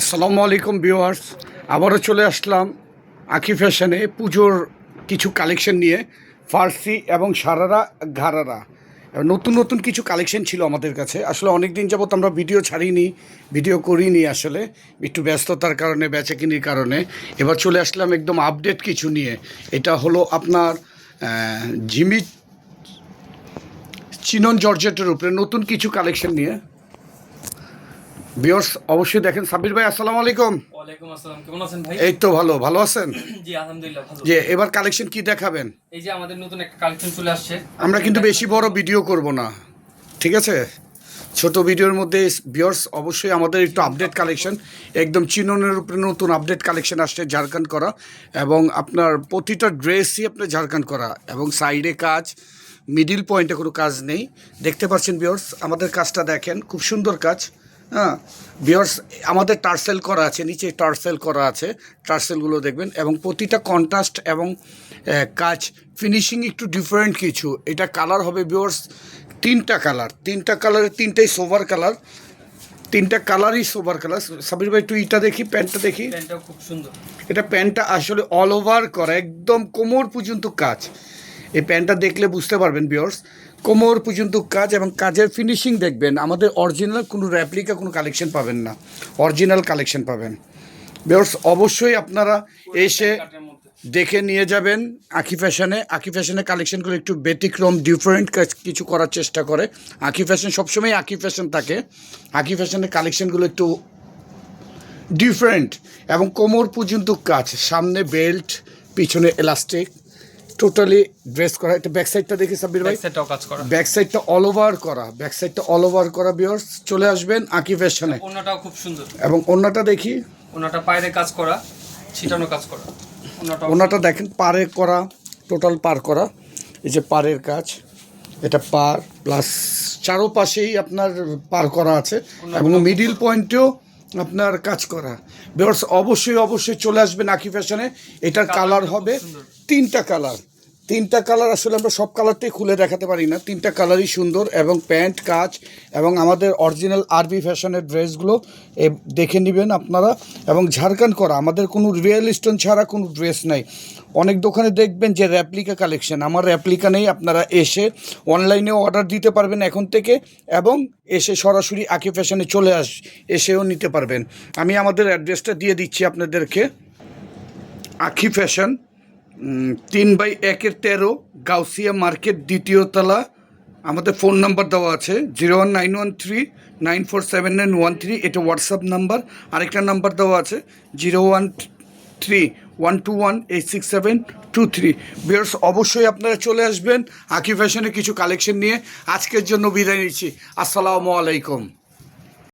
আসসালামু আলাইকুম ভিউয়ার্স। আবারও চলে আসলাম আঁকি ফ্যাশনে পুজোর কিছু কালেকশন নিয়ে, ফার্সি এবং সারারা ঘারারা। নতুন নতুন কিছু কালেকশন ছিল আমাদের কাছে। আসলে অনেক দিন যাবত আমরা ভিডিও ছাড়িনি, ভিডিও করিনি আসলে। একটু ব্যস্ততার কারণে, বেচাকিনির কারণে। এবার চলে আসলাম একদম আপডেট কিছু নিয়ে। এটা হলো আপনার জিমি চিনন জর্জেটের উপরে নতুন কিছু কালেকশন নিয়ে। বিয়র্স অবশ্যই দেখেন। সাবির ভাই আসসালামু আলাইকুম। ওয়ালাইকুম আসসালাম। কেমন আছেন ভাই? এই তো ভালো। ভালো আছেন? জি আলহামদুলিল্লাহ ভালো। যে এবার কালেকশন কি দেখাবেন? এই যে আমাদের নতুন একটা কালেকশন চলে আসছে। আমরা কিন্তু বেশি বড় ভিডিও করব না। ঠিক আছে? ছোট ভিডিওর মধ্যে বিয়র্স অবশ্যই আমাদের একটু আপডেট কালেকশন একদম চিননের উপরে নতুন আপডেট কালেকশন আসছে ঝাড়খান্ড করা এবং আপনার প্রতিটা ড্রেসই আপনার ঝাড়খান্ড করা এবং সাইডে কাজ মিডিল পয়েন্টে কোনো কাজ নেই। দেখতে পাচ্ছেন বিয়র্স আমাদের কাজটা দেখেন। খুব সুন্দর কাজ। হ্যাঁ বিয়র্স আমাদের টার্সেল করা আছে নিচে টার্সেল করা আছে টার্সেলগুলো দেখবেন এবং প্রতিটা কন্ট্রাস্ট এবং কাজ ফিনিশিং একটু ডিফারেন্ট কিছু। এটা কালার হবে বিয়র্স তিনটা কালার তিনটা কালারের তিনটাই সোভার কালার তিনটা কালারই সোভার কালার সাবির ভাই একটু ইটা দেখি প্যান্টটা দেখি। প্যান্টটাও খুব সুন্দর। এটা প্যান্টটা আসলে অল ওভার করা একদম কোমর পর্যন্ত কাজ। এই প্যান্টটা দেখলে বুঝতে পারবেন বিয়র্স কোমর পর্যন্ত কাজ এবং কাজের ফিনিশিং দেখবেন, আমাদের অরিজিনাল কোনো র্যাপ্লিকা কোনো কালেকশন পাবেন না। অরিজিনাল কালেকশন পাবেন। বিয়র্স অবশ্যই আপনারা এসে দেখে নিয়ে যাবেন আঁকি ফ্যাশনে আঁকি ফ্যাশনের কালেকশনগুলো একটু ব্যতিক্রম ডিফারেন্ট কিছু করার চেষ্টা করে। আখি ফ্যাশন সবসময় আঁকি ফ্যাশন থাকে। আঁকি ফ্যাশনের কালেকশনগুলো একটু ডিফারেন্ট এবং কোমর পর্যন্ত কাজ। সামনে বেল্ট পিছনে এলাস্টিক টোটালি ড্রেস করা একটা ব্যাক সাইডটা দেখি সাব্বির ভাই। ব্যাক কাজ করা। ব্যাক সাইডটা অল ওভার করা ব্যাক সাইডটা অল ওভার করা বিয়ার্স চলে আসবেন আঁকি ফ্যাশনে। ওনাটাও খুব সুন্দর। এবং অন্যটা দেখি। ওনাটা পায়রে কাজ করা ছিটানো কাজ করা। ওনাটাও ওনাটা দেখেন পারে করা টোটাল পার করা। এই যে পারের কাজ এটা পার প্লাস চারোপাশেই আপনার পার করা আছে। এবং মিডিল পয়েন্টেও আপনার কাজ করা। বিয়ার্স অবশ্যই অবশ্যই চলে আসবেন আঁকি ফ্যাশনে। এটার কালার হবে তিনটা কালার তিনটা কালার আসলে আমরা সব কালারটাই খুলে দেখাতে পারি না। তিনটা কালারই সুন্দর এবং প্যান্ট, কাজ এবং আমাদের অরিজিনাল আরবি ফ্যাশনের ড্রেসগুলো দেখে নেবেন আপনারা। এবং ঝাড়খান্ড করা, আমাদের কোনো রিয়েল স্টোন ছাড়া কোনো ড্রেস নাই। অনেক দোকানে দেখবেন যে র্যাপ্লিকা কালেকশন আমার র্যাপ্লিকা নেই, আপনারা এসে অনলাইনেও অর্ডার দিতে পারবেন এখন থেকে এবং এসে সরাসরি আঁকি ফ্যাশনে চলে আস, এসেও নিতে পারবেন। আমি আমাদের অ্যাড্রেসটা দিয়ে দিচ্ছি আপনাদেরকে। আখি ফ্যাশন তিন বাই একের তেরো গাউসিয়া মার্কেট দ্বিতীয় তলা। আমাদের ফোন নাম্বার দেওয়া আছে zero one nine one three nine four seven nine one three. এটা হোয়াটসঅ্যাপ নাম্বার। আরেকটা নাম্বার দেওয়া আছে zero one three one two one eight six seven two three. বিয়ার্স অবশ্যই আপনারা চলে আসবেন আকি ফ্যাশনে কিছু কালেকশন নিয়ে। আজকের জন্য বিদায় নিচ্ছি। আসসালামু আলাইকুম।